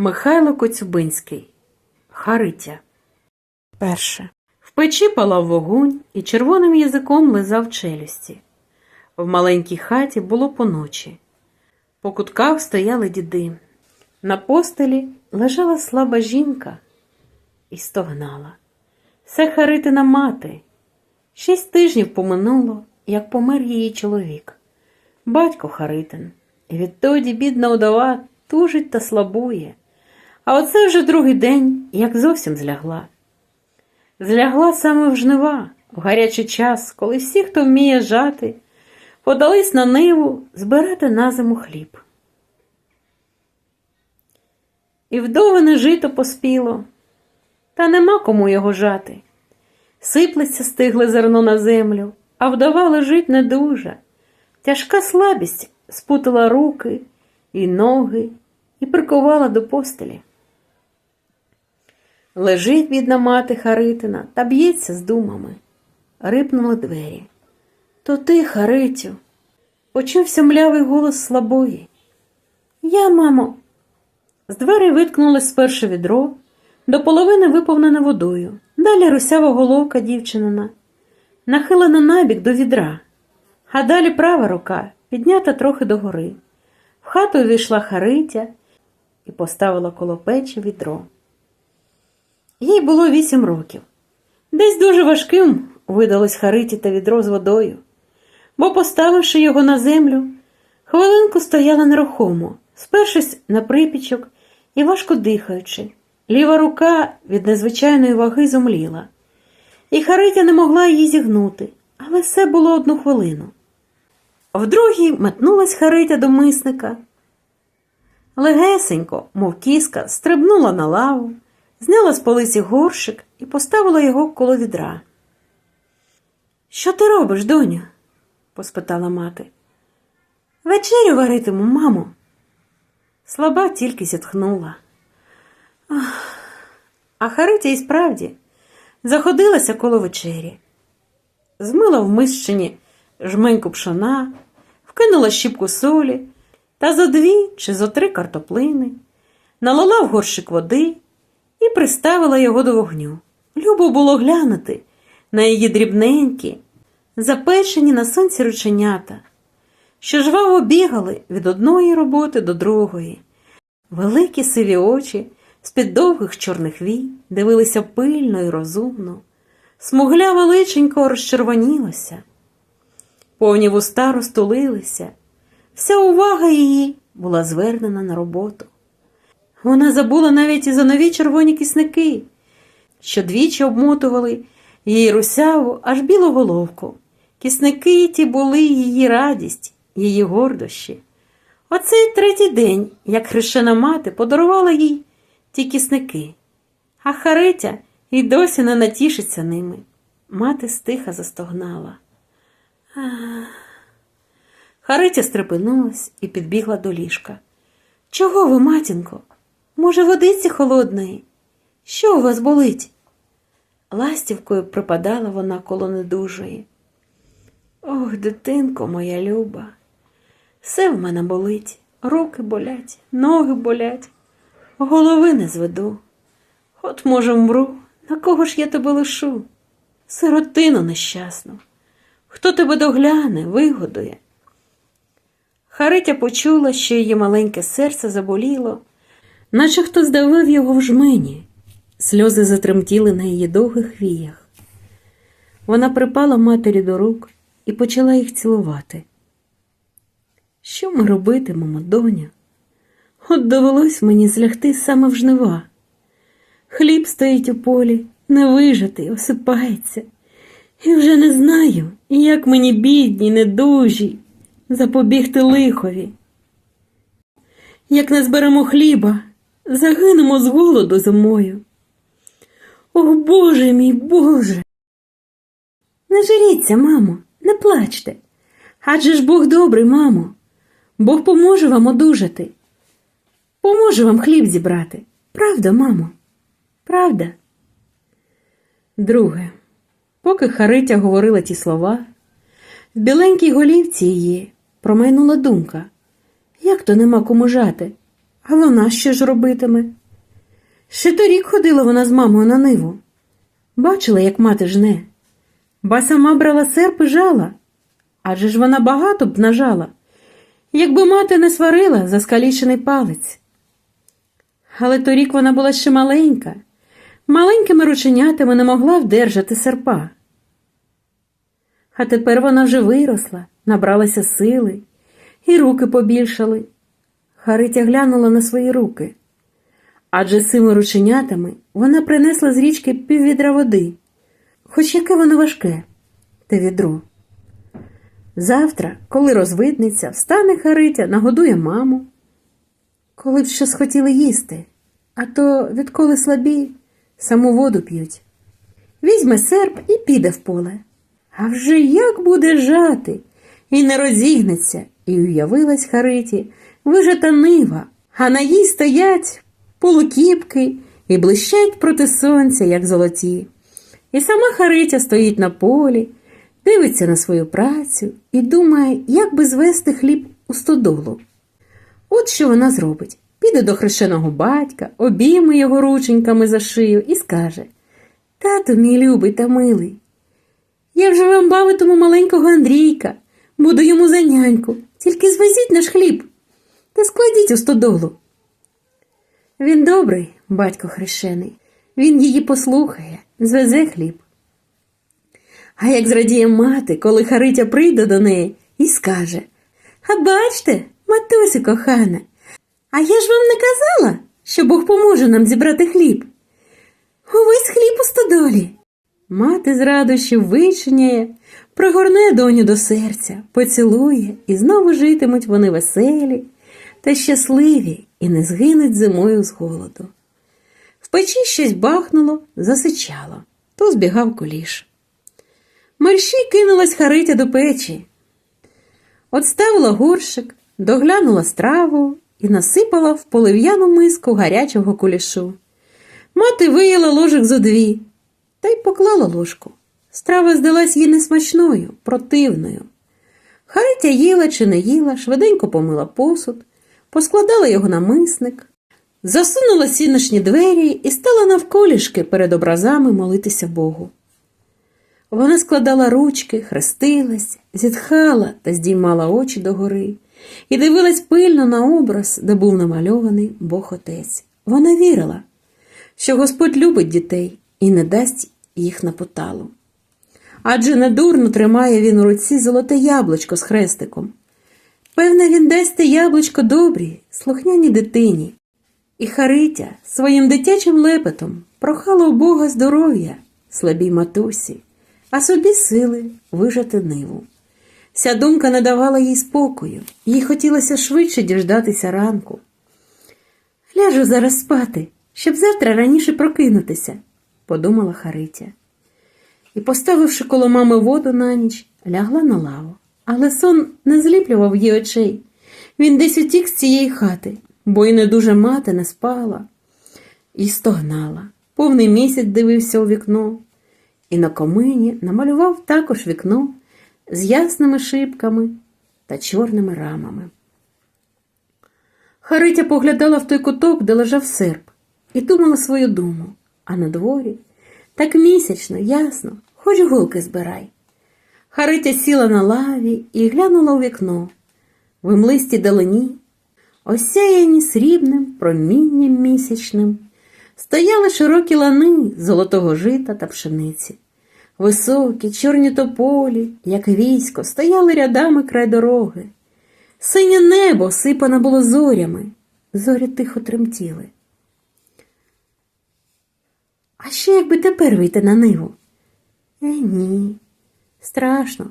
Михайло Коцюбинський. Харитя. Перше. В печі палав вогонь і червоним язиком лизав челюсті. В маленькій хаті було поночі. По кутках стояли діди. На постелі лежала слаба жінка і стогнала. Це Харитина мати. Шість тижнів поминуло, як помер її чоловік. Батько Харитин. І відтоді бідна удова тужить та слабує. А оце вже другий день, як зовсім злягла. Злягла саме в жнива, в гарячий час, коли всі, хто вміє жати, подались на ниву збирати на зиму хліб. І вдовине жито поспіло, та нема кому його жати. Сиплеться стигле зерно на землю, а вдова лежить недужа. Тяжка слабість спутала руки і ноги і прикувала до постелі. Лежить бідна мати Харитина та б'ється з думами. Рипнули двері. То ти, Харитю, почувся млявий голос слабої. Я, мамо. З дверей виткнулось спершу відро, до половини виповнене водою, далі русява головка дівчинина, нахилена набік до відра, а далі права рука піднята трохи догори. В хату увійшла Харитя і поставила коло печі відро. Їй було вісім років. Десь дуже важким видалось Хариті та відро з водою, бо, поставивши його на землю, хвилинку стояла нерухомо, спершись на припічок і важко дихаючи. Ліва рука від незвичайної ваги зомліла, і Харитя не могла її зігнути, але все було одну хвилину. В другій метнулась Харитя до мисника. Легесенько, мов кіска, стрибнула на лаву, зняла з полиці горшик і поставила його коло відра. Що ти робиш, доню? поспитала мати. Вечерю варитиму, мамо. Слаба тільки зітхнула. А Харитя і справді заходилася коло вечері. Змила в мисчині жменьку пшона, вкинула щіпку солі та зо дві чи зо три картоплини, налила в горщик води і приставила його до вогню. Любо було глянути на її дрібненькі, запечені на сонці рученята, що жваво бігали від одної роботи до другої. Великі сиві очі з-під довгих чорних вій дивилися пильно і розумно, смугля величенько розчервонілася, повні вуста розтулилися, вся увага її була звернена на роботу. Вона забула навіть і за нові червоні кисники, що двічі обмотували її русяву аж білу головку. Кисники ті були її радість, її гордощі. Оцей третій день, як хрещена мати, подарувала їй ті кисники, а Харитя й досі не натішиться ними. Мати стиха застогнала. Харитя стрепенулась і підбігла до ліжка. Чого ви, матінко? Може, водиці холодної? Що у вас болить? Ластівкою припадала вона коло недужої. Ох, дитинко моя люба, все в мене болить, руки болять, ноги болять, голови не зведу. От, може, вмру, на кого ж я тебе лишу? Сиротину нещасну. Хто тебе догляне, вигодує? Харитя почула, що її маленьке серце заболіло, наче хто здавив його в жмені. Сльози затремтіли на її довгих віях. Вона припала матері до рук і почала їх цілувати. Що ми робитимемо, доня? От довелось мені злягти саме в жнива. Хліб стоїть у полі, не вижатий, осипається. І вже не знаю, як мені бідній, недужій, запобігти лихові. Як не зберемо хліба, загинемо з голоду зимою. Ох, Боже мій Боже. Не журіться, мамо, не плачте. Адже ж Бог добрий, мамо. Бог поможе вам одужати. Поможе вам хліб зібрати. Правда, мамо? Правда? Друге. Поки Харитя говорила ті слова, в біленькій голівці її промайнула думка. Як то нема кому жати? А вона що ж робитиме? Ще торік ходила вона з мамою на ниву. Бачила, як мати жне. Ба сама брала серп і жала. Адже ж вона багато б нажала, якби мати не сварила за скалічений палець. Але торік вона була ще маленька, маленькими рученятами не могла вдержати серпа. А тепер вона вже виросла, набралася сили, і руки побільшали. Харитя глянула на свої руки. Адже цими рученятами вона принесла з річки піввідра води, хоч яке воно важке, те відро. Завтра, коли розвиднеться, встане Харитя, нагодує маму. Коли б що схотіли їсти, а то відколи слабі, саму воду п'ють. Візьме серп і піде в поле. А вже як буде жати, і не розігнеться, і уявилась Хариті вижата нива, а на їй стоять полукіпки і блищать проти сонця, як золоті. І сама Харитя стоїть на полі, дивиться на свою працю і думає, як би звести хліб у стодолу. От що вона зробить. Піде до хрещеного батька, обійме його рученьками за шию і скаже Тату, мій любий та милий, я вже вам бавитиму маленького Андрійка, буду йому за няньку, тільки звезіть наш хліб та складіть у стодолу. Він добрий, батько хрещений, він її послухає, звезе хліб. А як зрадіє мати, коли Харитя прийде до неї і скаже А бачте, матусі кохана, а я ж вам не казала, що Бог поможе нам зібрати хліб. Увесь хліб у стодолі. Мати з радощів вичиняє, пригорне доню до серця, поцілує, і знову житимуть вони веселі та щасливі і не згинуть зимою з голоду. В печі щось бахнуло, засичало, то збігав куліш. Мерщій кинулась Харитя до печі. Отставила горщик, доглянула страву і насипала в полив'яну миску гарячого кулішу. Мати вияла ложок зо дві та й поклала ложку. Страва здалась їй несмачною, противною. Харитя їла чи не їла, швиденько помила посуд, поскладала його на мисник, засунула сіночні двері і стала навколішки перед образами молитися Богу. Вона складала ручки, хрестилась, зітхала та здіймала очі догори і дивилась пильно на образ, де був намальований Бог Отець. Вона вірила, що Господь любить дітей і не дасть їх на поталу. Адже недурно тримає він у руці золоте яблучко з хрестиком. Певне, він дасть те яблучко добрій, слухняній дитині. І Харитя своїм дитячим лепетом прохала у Бога здоров'я, слабій матусі, а собі сили вижати ниву. Ця думка не давала їй спокою, їй хотілося швидше діждатися ранку. Ляжу зараз спати, щоб завтра раніше прокинутися, подумала Харитя. І, поставивши коло мами воду на ніч, лягла на лаву. Але сон не зліплював її очей. Він десь утік з цієї хати, бо й не дуже мати не спала і стогнала. Повний місяць дивився у вікно, і на комині намалював також вікно з ясними шибками та чорними рамами. Харитя поглядала в той куток, де лежав серп, і думала свою думу, а на дворі так місячно, ясно, хоч голки збирай. Харитя сіла на лаві і глянула у вікно. В млисті далині, осяяні срібним промінням місячним, стояли широкі лани золотого жита та пшениці. Високі, чорні тополі, як військо, стояли рядами край дороги. Синє небо сипане було зорями, зорі тихо тремтіли. А що, якби тепер вийти на ниву? Е, ні. Страшно.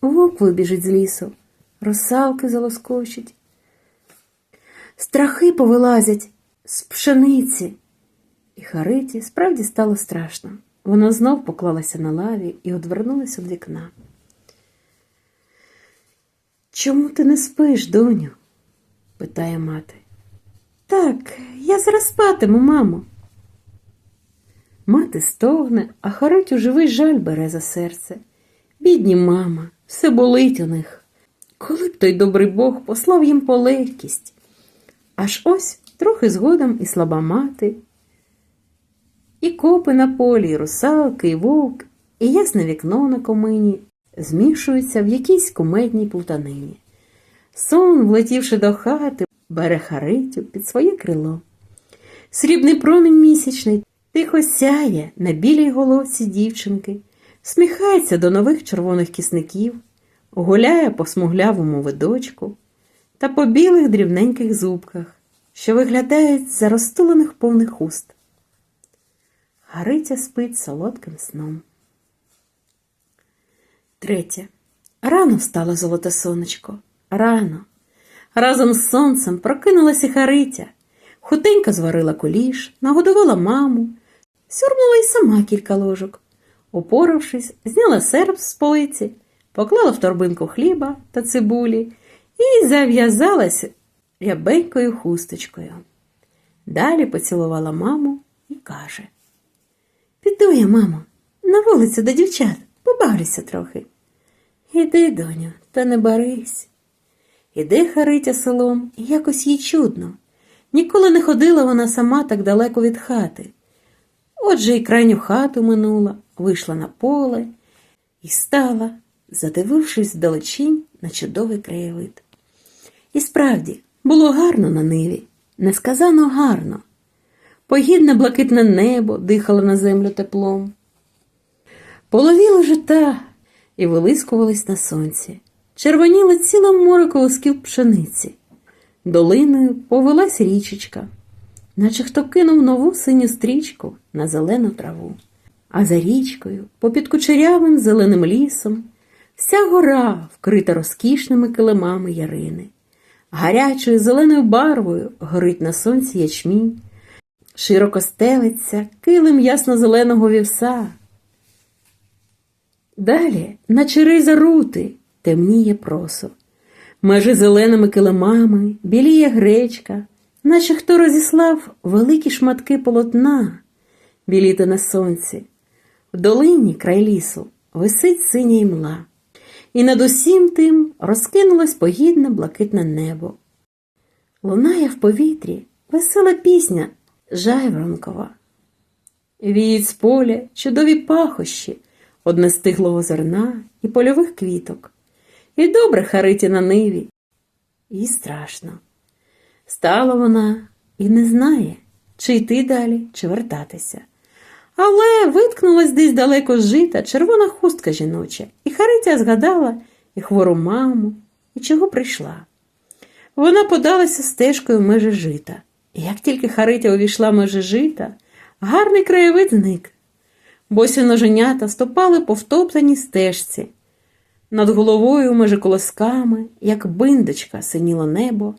Вовк вибіжить з лісу, росалки залоскочить. Страхи повилазять з пшениці. І Хариті справді стало страшно. Вона знов поклалася на лаві і одвернулася від вікна. Чому ти не спиш, доню? питає мати. Так, я зараз спатиму, мамо. Мати стогне, а Харитю живий жаль бере за серце. Бідні мама, все болить у них. Коли б той добрий Бог послав їм полегкість. Аж ось трохи згодом і слаба мати, і копи на полі, і русалки, і вовк, і ясне вікно на комині змішуються в якійсь кумедній плутанині. Сон, влетівши до хати, бере Харитю під своє крило. Срібний промінь місячний тихо сяє на білій головці дівчинки, сміхається до нових червоних кісників, гуляє по смуглявому видочку та по білих дрібненьких зубках, що виглядають з розтулених повних уст. Харитя спить солодким сном. Третє. Рано встало золоте сонечко. Рано. Разом з сонцем прокинулася Харитя. Хутенько зварила куліш, нагодувала маму, сюрнула й сама кілька ложок. Упоравшись, зняла серп з полиці, поклала в торбинку хліба та цибулі і зав'язалась рябенькою хусточкою. Далі поцілувала маму і каже: Піду я, мамо, на вулицю до дівчат, побавлюся трохи. Іди, доню, та не барись. Іде Харитя селом, і якось їй чудно. Ніколи не ходила вона сама так далеко від хати. Отже й крайню хату минула, вийшла на поле і стала, задивившись вдалечінь на чудовий краєвид. І справді, було гарно на ниві, несказано гарно. Погідне блакитне небо дихало на землю теплом. Половіли жита і вилискувались на сонці. Червоніло ціле море колосків пшениці. Долиною повелась річечка, наче хто кинув нову синю стрічку на зелену траву. А за річкою, попід кучерявим зеленим лісом, вся гора вкрита розкішними килимами ярини. Гарячою зеленою барвою горить на сонці ячмінь, широко стелиться килим ясно-зеленого вівса. Далі, наче риза рути, темніє просо. Межі зеленими килимами біліє гречка, наче хто розіслав великі шматки полотна, біліти на сонці. В долині край лісу висить синя імла, і над усім тим розкинулось погідне блакитне небо. Лунає в повітрі весела пісня жайворонкова. Віють з поля чудові пахощі однестиглого зерна і польових квіток. І добре Хариті на ниві, і страшно. Стала вона і не знає, чи йти далі, чи вертатися. Але виткнулась десь далеко жита червона хустка жіноча, і Харитя згадала і хвору маму, і чого прийшла. Вона подалася стежкою в межі жита. І як тільки Харитя увійшла в межі жита, гарний краєвид зник. Босі ноженята стопали по втоптаній стежці. Над головою межі колосками, як биндочка, синіло небо,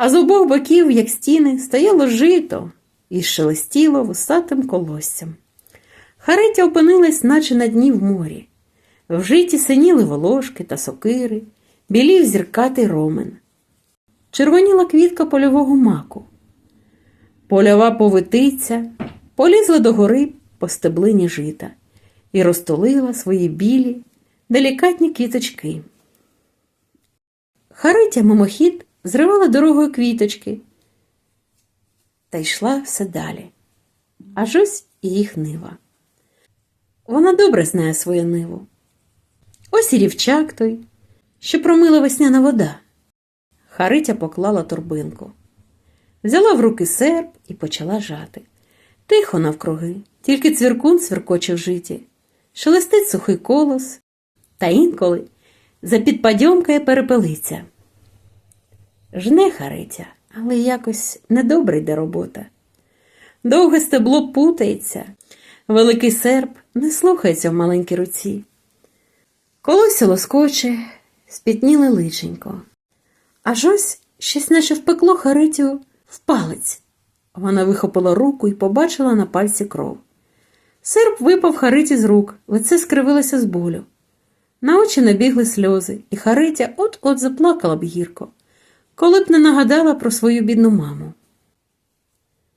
а з обох боків, як стіни, стояло жито і шелестіло вусатим колоссям. Харитя опинилась, наче на дні в морі. В житі синіли волошки та сокири, білів зіркатий ромен. Червоніла квітка польового маку. Польова повитиця полізла до гори по стеблині жита і розтолила свої білі, делікатні квіточки. Харитя мимохід зривала дорогою квіточки та йшла все далі. Аж ось і їх нива. Вона добре знає свою ниву. Ось і рівчак той, що промила весняна вода. Харитя поклала торбинку, взяла в руки серп і почала жати. Тихо навкруги, тільки цвіркун цвіркоче в житі, шелестить сухий колос, та інколи запідпадьомкає перепелиця. Жне Харитя, але якось недобре йде робота. Довге стебло путається, великий серп не слухається в маленькій руці. Колося лоскоче, спітніле личенько. Аж ось щось наче впекло Харитю в палець. Вона вихопила руку і побачила на пальці кров. Серп випав Хариті з рук, лице скривилося з болю. На очі набігли сльози, і Харитя от-от заплакала б гірко, коли б не нагадала про свою бідну маму.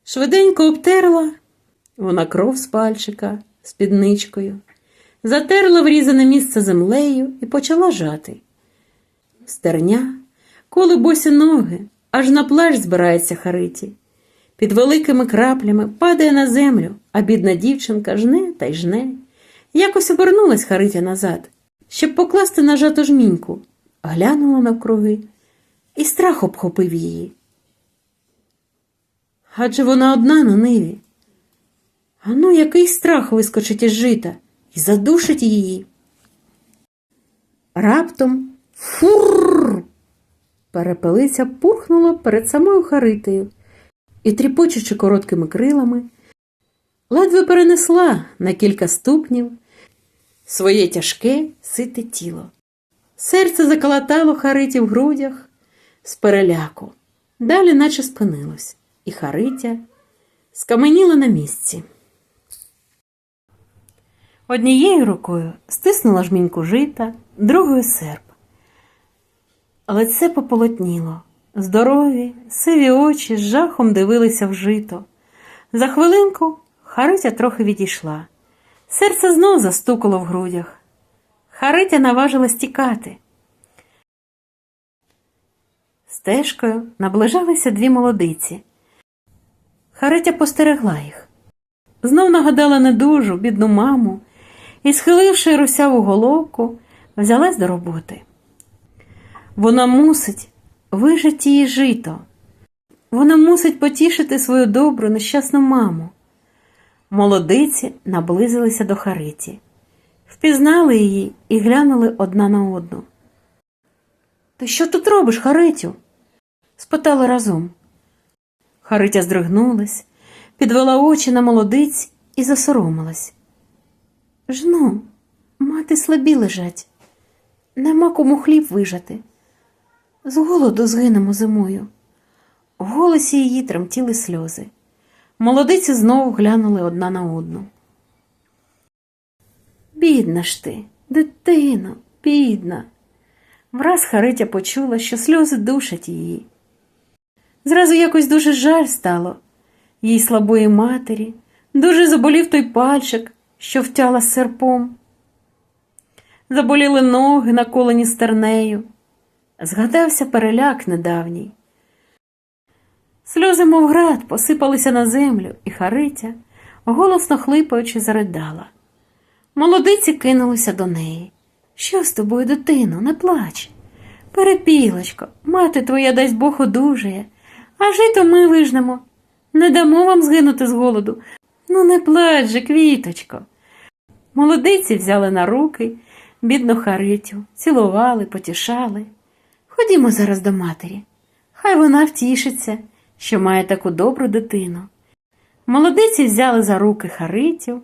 Швиденько обтерла вона кров з пальчика спідничкою, затерла врізане місце землею і почала жати. Стерня, коли босі ноги, аж на плащ збирається Хариті. Під великими краплями падає на землю, а бідна дівчинка жне та й жне. Якось обернулась Харитя назад, щоб покласти на жату жміньку, глянула навкруги, і страх обхопив її. Адже вона одна на ниві. А ну, який страх вискочить із жита і задушить її. Раптом фур. Перепелиця пурхнула перед самою Харитею і, тріпочучи короткими крилами, ледве перенесла на кілька ступнів своє тяжке сите тіло. Серце заколотало Хариті в грудях з переляку, далі наче спинилось, і Харитя скаменіла на місці. Однією рукою стиснула жміньку жита, другою серп. Лице пополотніло. Здорові, сиві очі з жахом дивилися в жито. За хвилинку Харитя трохи відійшла. Серце знов застукало в грудях. Харитя наважилась тікати. Стежкою наближалися дві молодиці. Харитя постерегла їх. Знов нагадала недужу, бідну маму і, схиливши русяву головку, взялась до роботи. Вона мусить вижити її жито. Вона мусить потішити свою добру, нещасну маму. Молодиці наблизилися до Хариті, впізнали її і глянули одна на одну. Ти що тут робиш, Харитю? Спитали разом. Харитя здригнулась, підвела очі на молодиць і засоромилась. Жну, мати слабі лежать, нема кому хліб вижати. З голоду згинемо зимою. В голосі її тремтіли сльози. Молодиці знову глянули одна на одну. Бідна ж ти, дитино, бідна. Враз Харитя почула, що сльози душать її. Зразу якось дуже жаль стало їй слабої матері, дуже заболів той пальчик, що втяла серпом. Заболіли ноги, наколені стернею. Згадався переляк недавній. Сльози, мов град, посипалися на землю, і Харитя, голосно хлипаючи, заридала. Молодиці кинулися до неї. Що з тобою, дитино, не плач. Перепілочко, мати твоя дасть Бог одужає, а жито ми вижнемо. Не дамо вам згинути з голоду. Ну, не плач же, квіточко. Молодиці взяли на руки бідну Харитю, цілували, потішали. Ходімо зараз до матері. Хай вона втішиться, що має таку добру дитину. Молодиці взяли за руки Харитю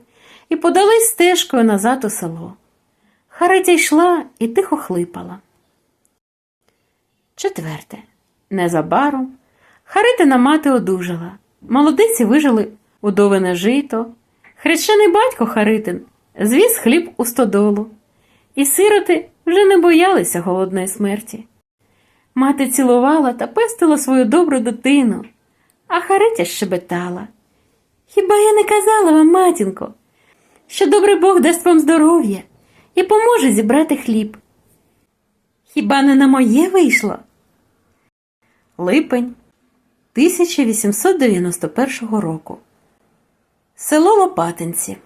і подались стежкою назад у село. Харитя йшла і тихо хлипала. Четверте. Незабаром Харитина мати одужала. Молодиці вижили удовине жито. Хрещений батько Харитин звіз хліб у стодолу, і сироти вже не боялися голодної смерті. Мати цілувала та пестила свою добру дитину, а Харитя щебетала. Хіба я не казала вам, матінко, що добрий Бог дасть вам здоров'я і поможе зібрати хліб? Хіба не на моє вийшло? Липень 1891 року. Село Лопатинці.